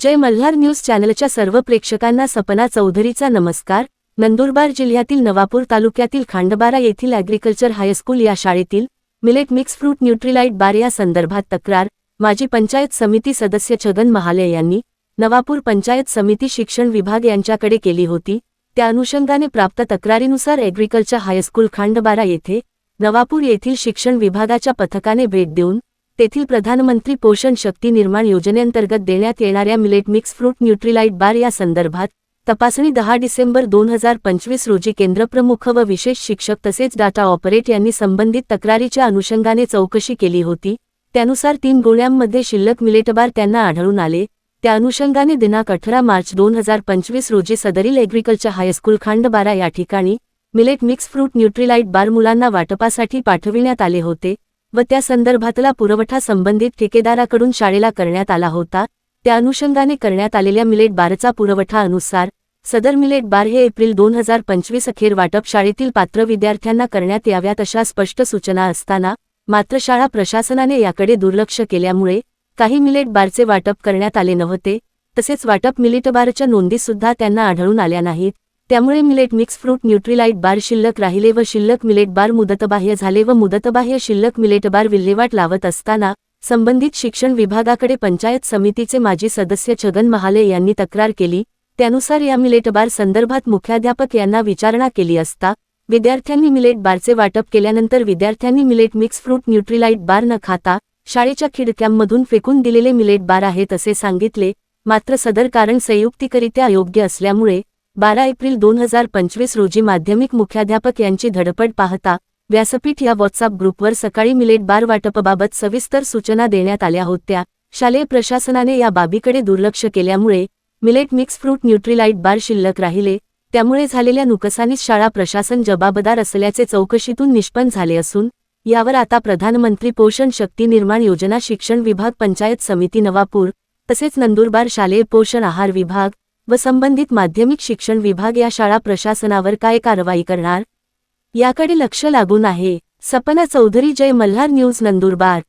जय Malhar news चॅनलच्या सर्व प्रेक्षकांना सपना चौधरीचा नमस्कार. नंदुरबार जिल्ह्यातील नवापूर तालुक्यातील खांडबारा येथील ॲग्रिकल्चर हायस्कूल या शाळेतील millet mix fruit Nutrilite bar या संदर्भात तक्रार. माजी पंचायत समिती सदस्य छगन महाले यांनी नवापूर पंचायत समिती शिक्षण विभाग यांच्याकडे केली होती. त्या अनुषंगाने प्राप्त तक्रारीनुसार ॲग्रिकल्चर हायस्कूल खांडबारा येथे नवापूर येथील शिक्षण विभागाच्या पथकाने भेट देऊन तेथील प्रधानमंत्री पोषण शक्ती निर्माण योजनेअंतर्गत देण्यात येणाऱ्या millet mix fruit Nutrilite bar या संदर्भात तपासणी दहा डिसेंबर दोन हजार पंचवीस रोजी केंद्रप्रमुख व विशेष शिक्षक तसेच डाटा ऑपरेट यांनी संबंधित तक्रारीच्या अनुषंगाने चौकशी केली होती. त्यानुसार तीन गोळ्यांमध्ये शिल्लक मिलेटबार त्यांना आढळून आले. त्या अनुषंगाने दिनांक अठरा मार्च दोन हजार पंचवीस रोजी सदरील एग्रिकल्चर हायस्कूल खांडबारा या ठिकाणी millet mix fruit Nutrilite bar मुलांना वाटपासाठी पाठविण्यात आले होते. व त्या संदर्भातला पुरवठा संबंधित ठेकेदाराकडून शाळेला करण्यात आला होता. त्या अनुषंगाने करण्यात आलेल्या मिलेट बारचा पुरवठा अनुसार सदर मिलेट बार हे एप्रिल दोन हजार पंचवीस अखेर वाटप शाळेतील पात्र विद्यार्थ्यांना करण्यात याव्यात अशा स्पष्ट सूचना असताना मात्र शाळा प्रशासनाने याकडे दुर्लक्ष केल्यामुळे काही मिलेट बारचे वाटप करण्यात आले नव्हते. तसेच वाटप मिलिट बारच्या नोंदीसुद्धा त्यांना आढळून आल्या नाहीत. त्यामुळे millet mix fruit Nutrilite bar शिल्लक राहिले व शिल्लक मिलेट बार मुदतबाह्य झाले व मुदतबाह्य शिल्लक मिलेट बार विल्हेवाट लावत असताना संबंधित शिक्षण विभागाकडे पंचायत समितीचे माजी सदस्य छगन महाले यांनी तक्रार केली. त्यानुसार या मिलेट बार संदर्भात मुख्याध्यापक यांना विचारणा केली असता विद्यार्थ्यांनी मिलेट बारचे वाटप केल्यानंतर विद्यार्थ्यांनी millet mix fruit Nutrilite bar न खाता शाळेच्या खिडक्यांमधून फेकून दिलेले मिलेट बार आहेत असे सांगितले मात्र सदर कारण संयुक्तिकरित्या अयोग्य असल्यामुळे बारा एप्रिल दोन हजार पंचवीस रोजी माध्यमिक मुख्याध्यापक यांची धडपड पाहता व्यासपीठ या व्हॉट्सअप ग्रुपवर सकाळी मिलेट बार वाटपाबाबत सविस्तर सूचना देण्यात आल्या होत्या. शालेय प्रशासनाने या बाबीकडे दुर्लक्ष केल्यामुळे millet mix fruit Nutrilite bar शिल्लक राहिले. त्यामुळे झालेल्या नुकसानीस शाळा प्रशासन जबाबदार असल्याचे चौकशीतून निष्पन्न झाले असून यावर आता प्रधानमंत्री पोषण शक्ती निर्माण योजना शिक्षण विभाग पंचायत समिती नवापूर तसेच नंदुरबार शालेय पोषण आहार विभाग व संबंधित माध्यमिक शिक्षण विभाग या शाळा प्रशासनावर काय कारवाई करणार? याकडे लक्ष लागून आहे. सपना चौधरी जय मल्हार न्यूज नंदुरबार.